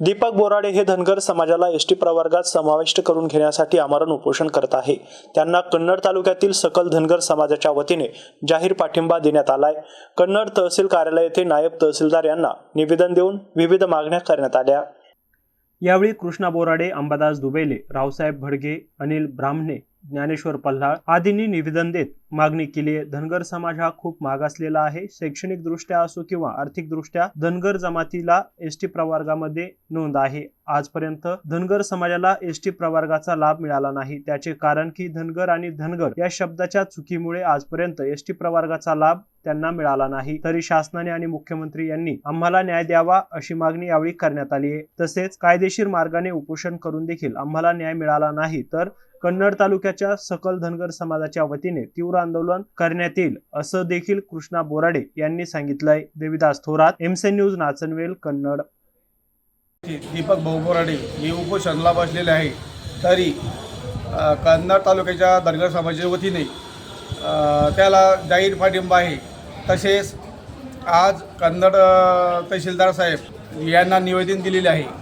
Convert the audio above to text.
दीपक बोराडे हे धनगर समाजाला S T प्रवर्गात समाविष्ट करून घेण्यासाठी आमरण उपोषण करत आहे. त्यांना कन्नड तालुक्यातील सकल धनगर समाजाच्या वतीने जाहीर पाठिंबा देण्यात आलाय. कन्नड तहसील कार्यालय येथे नायब तहसीलदार यांना निवेदन देऊन विविध मागण्या करण्यात आल्या. यावेळी कृष्णा बोराडे अंबादास दुबेले रावसाहेब भडगे अनिल ब्राह्मणे ज्ञानेश्वर पल्हाळ आदींनी निवेदन देत मागणी केली आहे धनगर समाज हा खूप मागासलेला आहे. शैक्षणिक दृष्ट्या असो किंवा आर्थिक दृष्ट्या धनगर जमातीला एस टी प्रवर्गामध्ये नोंद आहे. आजपर्यंत धनगर समाजाला एस टी प्रवर्गाचा लाभ मिळाला नाही. त्याचे कारण की धनगर आणि धनगर या शब्दाच्या चुकीमुळे आजपर्यंत एस टी प्रवर्गाचा लाभ त्यांना मिळाला नाही. तरी शासनाने आणि मुख्यमंत्री यांनी आम्हाला न्याय द्यावा अशी मागणी यावेळी करण्यात आली आहे. तसेच कायदेशीर मार्गाने उपोषण करून देखील आम्हाला न्याय मिळाला नाही तर कन्नड तालुक्याच्या सकल धनगर समाजाच्या वतीने तीव्र आंदोलन करण्यात येईल असं देखील कृष्णा बोराडे यांनी सांगितलंय. देविदास थोरात एमसे न्यूज नाचनवेल कन्नड. दीपक भाऊ बोराडे हे उपोषणला बसलेले आहे तरी कन्नड तालुक्याच्या धनगर समाजाच्या वतीने त्याला जाहीर पाठिंबा आहे. तसेच आज कन्नड तहसीलदार साहेब यांना निवेदन दिलेले आहे.